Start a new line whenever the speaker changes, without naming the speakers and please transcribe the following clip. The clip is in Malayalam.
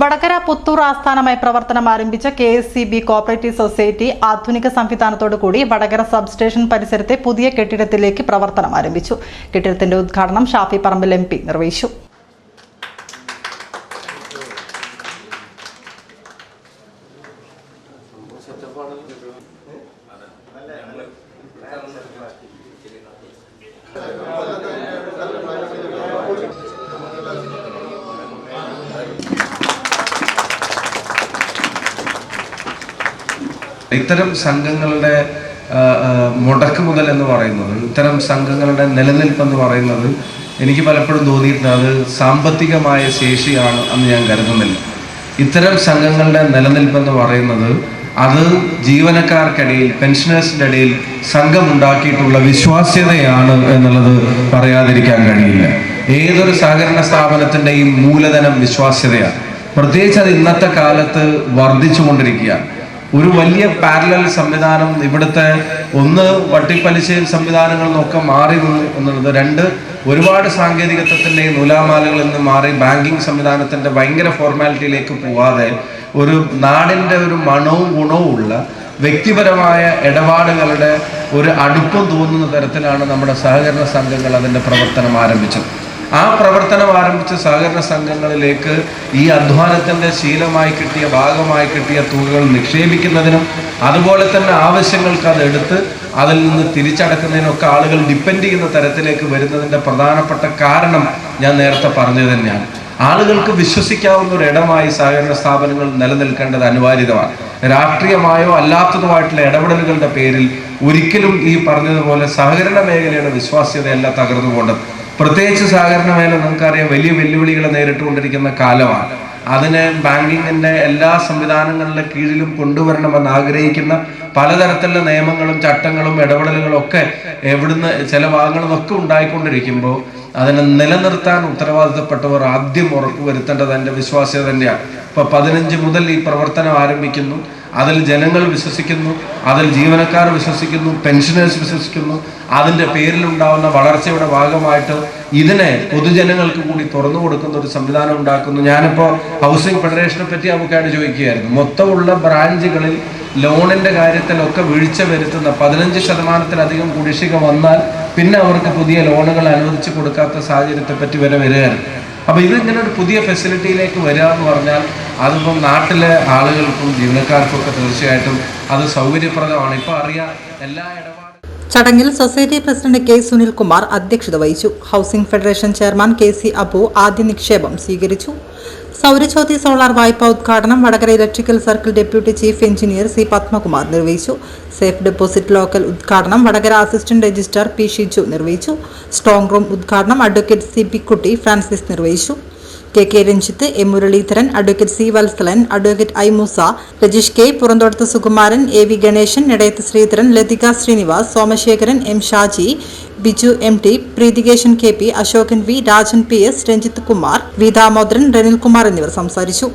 വടകര പുത്തൂർ ആസ്ഥാനമായി പ്രവർത്തനം ആരംഭിച്ച K S C B cooperative society ആധുനിക സംവിധാനത്തോടു കൂടി വടകര സബ്സ്റ്റേഷൻ പരിസരത്തെ പുതിയ കെട്ടിടത്തിലേക്ക് പ്രവർത്തനം ആരംഭിച്ചു. കെട്ടിടത്തിന്റെ ഉദ്ഘാടനം ഷാഫി പറമ്പിൽ എം പി നിർവഹിച്ചു.
ഇത്തരം സംഘങ്ങളുടെ മുടക്ക് മുതൽ എന്ന് പറയുന്നത് ഇത്തരം സംഘങ്ങളുടെ നിലനിൽപ്പ് എന്ന് പറയുന്നത് എനിക്ക് പലപ്പോഴും തോന്നിയിട്ടുണ്ട്. അത് സാമ്പത്തികമായ ശേഷിയാണ് എന്ന് ഞാൻ കരുതുന്നില്ല. ഇത്തരം സംഘങ്ങളുടെ നിലനിൽപ്പ് എന്ന് പറയുന്നത് അത് ജീവനക്കാർക്കിടയിൽ പെൻഷനേഴ്സിന്റെ ഇടയിൽ സംഘം ഉണ്ടാക്കിയിട്ടുള്ള വിശ്വാസ്യതയാണ് എന്നുള്ളത് പറയാതിരിക്കാൻ കഴിയില്ല. ഏതൊരു സഹകരണ സ്ഥാപനത്തിന്റെയും മൂലധനം വിശ്വാസ്യതയാണ്. പ്രത്യേകിച്ച് അത് ഇന്നത്തെ കാലത്ത് വർദ്ധിച്ചുകൊണ്ടിരിക്കുകയാണ്. ഒരു വലിയ പാരലൽ സംവിധാനം ഇവിടുത്തെ ഒന്ന് വട്ടിപ്പലിശ സംവിധാനങ്ങളിൽ നിന്നൊക്കെ മാറി എന്നുള്ളത് രണ്ട് ഒരുപാട് സാങ്കേതികത്വത്തിന്റെയും നൂലാമാലകളിൽ നിന്ന് മാറി ബാങ്കിങ് സംവിധാനത്തിന്റെ ഭയങ്കര ഫോർമാലിറ്റിയിലേക്ക് പോവാതെ ഒരു നാടിന്റെ ഒരു മണവും ഗുണവും ഉള്ള വ്യക്തിപരമായ ഇടപാടുകളുടെ ഒരു അടുപ്പം തോന്നുന്ന തരത്തിലാണ് നമ്മുടെ സഹകരണ സംഘങ്ങൾ അതിന്റെ പ്രവർത്തനം ആരംഭിച്ചത്. ആ പ്രവർത്തനം ആരംഭിച്ച സഹകരണ സംഘങ്ങളിലേക്ക് ഈ അധ്വാനത്തിന്റെ ശീലമായി കിട്ടിയ ഭാഗമായി കിട്ടിയ തുകകൾ നിക്ഷേപിക്കുന്നതിനും അതുപോലെ തന്നെ ആവശ്യങ്ങൾക്ക് അതെടുത്ത് അതിൽ നിന്ന് തിരിച്ചടക്കുന്നതിനൊക്കെ ആളുകൾ ഡിപ്പെൻഡ് ചെയ്യുന്ന തരത്തിലേക്ക് വരുന്നതിന്റെ പ്രധാനപ്പെട്ട കാരണം ഞാൻ നേരത്തെ പറഞ്ഞത് തന്നെയാണ്. ആളുകൾക്ക് വിശ്വസിക്കാവുന്ന ഒരു ഇടമായി സഹകരണ സ്ഥാപനങ്ങൾ നിലനിൽക്കേണ്ടത് അനിവാര്യതമാണ്. രാഷ്ട്രീയമായോ അല്ലാത്തതുമായിട്ടുള്ള ഇടപെടലുകളുടെ പേരിൽ ഒരിക്കലും ഈ പറഞ്ഞതുപോലെ സഹകരണ മേഖലയുടെ വിശ്വാസ്യതയല്ല തകർന്നു പോകേണ്ടത് പ്രത്യേകിച്ച് സഹകരണ മേഖല നമുക്കറിയാം വലിയ വെല്ലുവിളികൾ നേരിട്ടുകൊണ്ടിരിക്കുന്ന കാലമാണ്. അതിന് ബാങ്കിങ്ങിന്റെ എല്ലാ സംവിധാനങ്ങളുടെ കീഴിലും കൊണ്ടുവരണമെന്ന് ആഗ്രഹിക്കുന്ന പലതരത്തിലുള്ള നിയമങ്ങളും ചട്ടങ്ങളും ഇടപെടലുകളും ഒക്കെ എവിടുന്ന് ചില ഭാഗങ്ങളിൽ നിന്നൊക്കെ ഉണ്ടായിക്കൊണ്ടിരിക്കുമ്പോൾ അതിനെ നിലനിർത്താൻ ഉത്തരവാദിത്തപ്പെട്ടവർ ആദ്യം ഉറപ്പുവരുത്തേണ്ടത് എന്റെ വിശ്വാസ്യത തന്നെയാണ്. ഇപ്പൊ പതിനഞ്ച് മുതൽ ഈ പ്രവർത്തനം ആരംഭിക്കുന്നു. അതിൽ ജനങ്ങൾ വിശ്വസിക്കുന്നു അതിൽ ജീവനക്കാർ വിശ്വസിക്കുന്നു പെൻഷനേഴ്സ് വിശ്വസിക്കുന്നു. അതിന്റെ പേരിലുണ്ടാവുന്ന വളർച്ചയുടെ ഭാഗമായിട്ട് ഇതിനെ പൊതുജനങ്ങൾക്ക് കൂടി തുറന്നു കൊടുക്കുന്ന ഒരു സംവിധാനം ഉണ്ടാക്കുന്നു. ഞാനിപ്പോൾ ഹൗസിംഗ് ഫെഡറേഷനെ പറ്റി നമുക്കായിട്ട് ചോദിക്കുകയായിരുന്നു. മൊത്തമുള്ള ബ്രാഞ്ചുകളിൽ ലോണിന്റെ കാര്യത്തിലൊക്കെ വീഴ്ച വരുത്തുന്ന പതിനഞ്ച് ശതമാനത്തിലധികം കുടിശ്ശിക വന്നാൽ പിന്നെ അവർക്ക് പുതിയ ലോണുകൾ അനുവദിച്ചു കൊടുക്കാത്ത സാഹചര്യത്തെ പറ്റി വരെ വരികയാണ്. അപ്പോൾ ഇതിങ്ങനെ ഒരു പുതിയ ഫെസിലിറ്റിയിലേക്ക് വരിക എന്ന് പറഞ്ഞാൽ അതിപ്പം നാട്ടിലെ ആളുകൾക്കും ജീവനക്കാർക്കും ഒക്കെ തീർച്ചയായിട്ടും അത് സൗകര്യപ്രദമാണ്. ഇപ്പൊ അറിയാം എല്ലാ
ചടങ്ങിൽ സൊസൈറ്റി പ്രസിഡന്റ് കെ സുനിൽകുമാർ അധ്യക്ഷത വഹിച്ചു. Housing federation chairman K C Abu ആദ്യ നിക്ഷേപം സ്വീകരിച്ചു. സൗരജ്യോതി സോളാർ വായ്പ ഉദ്ഘാടനം Vadakara electrical circle deputy chief engineer C Padmakumar നിർവഹിച്ചു. സേഫ് ഡെപ്പോസിറ്റ് ലോക്കൽ ഉദ്ഘാടനം Vadakara assistant registrar P Shiju നിർവഹിച്ചു. സ്ട്രോങ് റൂം ഉദ്ഘാടനം advocate C P Kutty Francis നിർവഹിച്ചു. K K Ranjith M Muraleedharan advocate C Valsalan advocate I Moosa Rajeesh K Purunthodath Sukumaran A V Ganeshan Nedayath Sreedharan Lathika Sreenivas Somasekharan M Shaji Biju M T Preethikesan K P Ashokan V Rajan P S Ranjith Kumar V Damodaran Ranilkumar എന്നിവർ സംസാരിച്ചു.